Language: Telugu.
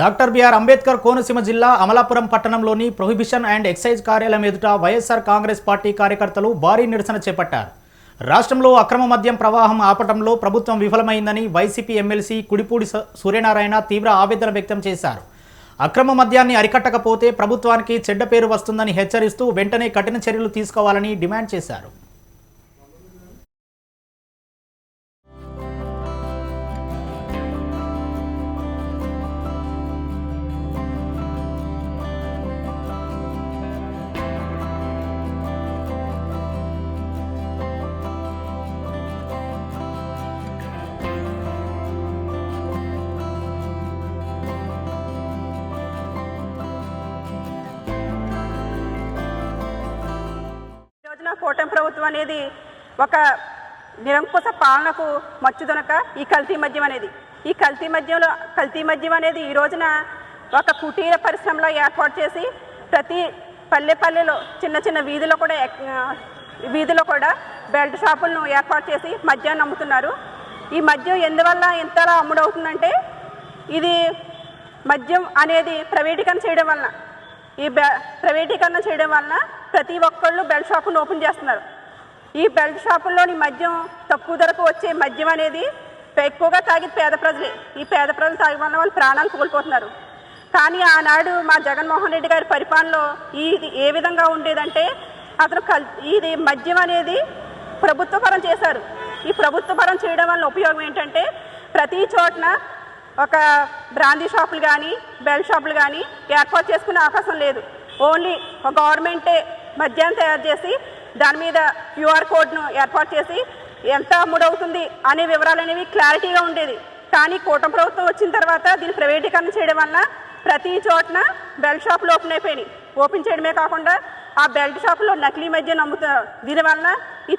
డాక్టర్ బిఆర్ అంబేద్కర్ కోనసీమ జిల్లా అమలాపురం పట్టణంలోని ప్రొహిబిషన్ అండ్ ఎక్సైజ్ కార్యాలయం ఎదుట వైఎస్ఆర్ కాంగ్రెస్ పార్టీ కార్యకర్తలు భారీ నిరసన చేపట్టారు. రాష్ట్రంలో అక్రమ మద్యం ప్రవాహం ఆపటంలో ప్రభుత్వం విఫలమైందని వైసీపీ ఎమ్మెల్సీ కుడిపూడి సూర్యనారాయణ తీవ్ర ఆవేదన వ్యక్తం చేశారు. అక్రమ మద్యాన్ని అరికట్టకపోతే ప్రభుత్వానికి చెడ్డ పేరు వస్తుందని హెచ్చరిస్తూ వెంటనే కఠిన చర్యలు తీసుకోవాలని డిమాండ్ చేశారు. కూటమి ప్రభుత్వం అనేది ఒక నిరంకుశ పాలనకు మచ్చుదనక ఈ కల్తీ మద్యం అనేది. ఈ కల్తీ మద్యంలో కల్తీ మద్యం అనేది ఈ రోజున ఒక కుటీర పరిశ్రమలో ఏర్పాటు చేసి ప్రతి పల్లె పల్లెలో చిన్న చిన్న వీధిలో కూడా వీధిలో కూడా బెల్ట్ షాపులను ఏర్పాటు చేసి మద్యాన్ని అమ్ముతున్నారు. ఈ మద్యం ఎందువల్ల ఎంతలా అమ్ముడవుతుందంటే ఇది మద్యం అనేది ప్రైవేటీకరణ చేయడం వలన. ఈ బె- ప్రైవేటీకరణ చేయడం వలన ప్రతి ఒక్కళ్ళు బెల్ట్ షాపును ఓపెన్ చేస్తున్నారు. ఈ బెల్ట్ షాపుల్లోని మద్యం తక్కువ ధరకు వచ్చే మద్యం అనేది ఎక్కువగా తాగి పేద ప్రజలే. ఈ పేద ప్రజలు తాగి వల్ల వాళ్ళు ప్రాణాలు కోల్పోతున్నారు. కానీ ఆనాడు మా జగన్మోహన్ రెడ్డి గారి పరిపాలనలో ఇది ఏ విధంగా ఉండేదంటే అతను కల్ ఇది మద్యం అనేది ప్రభుత్వపరం చేశారు. ఈ ప్రభుత్వపరం చేయడం వల్ల ఉపయోగం ఏంటంటే ప్రతి చోటన ఒక బ్రాందీ షాపులు కానీ బెల్ట్ షాపులు కానీ ఏర్పాటు చేసుకునే అవకాశం లేదు. ఓన్లీ ఒక గవర్నమెంటే మద్యాన్ని తయారు చేసి దాని మీద క్యూఆర్ కోడ్ను ఏర్పాటు చేసి ఎంత అమ్ముడవుతుంది అనే వివరాలు అనేవి క్లారిటీగా ఉండేది. కానీ కూటమి ప్రభుత్వం వచ్చిన తర్వాత దీన్ని ప్రైవేటీకరణ చేయడం వల్ల ప్రతి చోటన బెల్ట్ షాపులు ఓపెన్ అయిపోయినాయి. ఓపెన్ చేయడమే కాకుండా ఆ బెల్ట్ షాపులో నకిలీ మద్యం అమ్ముతారు దీనివల్ల ఈ